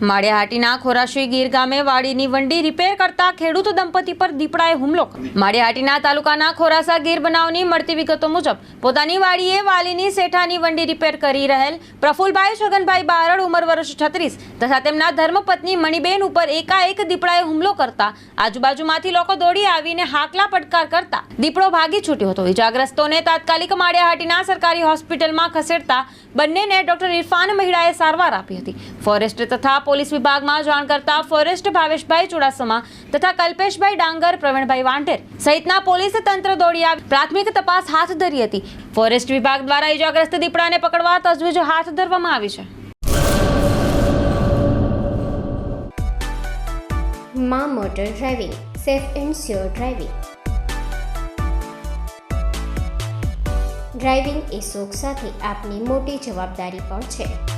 માળિયાહાટીના ખોરાશી ગીર ગામે વાડીની વંડી રિપેર કરતા ખેડૂત દંપતી પર દીપડાએ હુમલો. માળિયાહાટીના તાલુકાના ખોરાસા ગીર બનાવની મળતી વિગતો મુજબ, પોતાની વાડીએ વાલીની શેઠાની વંડી રિપેર કરી રહેલ પ્રફુલભાઈ છગનભાઈ બારડ ઉંમર વર્ષ છત્રીસ તથા તેમના ધર્મપત્ની મણિબેન ઉપર એકાએક દીપડાએ હુમલો કરતા આજુબાજુમાંથી લોકો દોડી આવીને હાકલા પડકાર કરતા દીપડો ભાગી છૂટ્યો હતો ઇજાગ્રસ્તોને તાત્કાલિક માળિયાહાટીના સરકારી હોસ્પિટલમાં ખસેડતા બંનેને ડોક્ટર ઇરફાન મહિડાએ સારવાર આપી હતી ફોરેસ્ટ તથા પોલીસ વિભાગમાં જાણ કરતા ફોરેસ્ટ ભાવેશભાઈ ચુડાસમા તથા કલ્પેશભાઈ ડાંગર, પ્રવીણભાઈ વાંટેર સહિતના પોલીસ તંત્ર દોડી આવી. પ્રાથમિક તપાસ હાથ ધરી હતી. ફોરેસ્ટ વિભાગ દ્વારા ઇજાગ્રસ્ત દીપડાને પકડવા તજવીજ હાથ ધરવામાં આવી છે. માં motor driving, safe and sure driving. Driving એ શોખ સાથે આપની મોટી જવાબદારી પણ છે.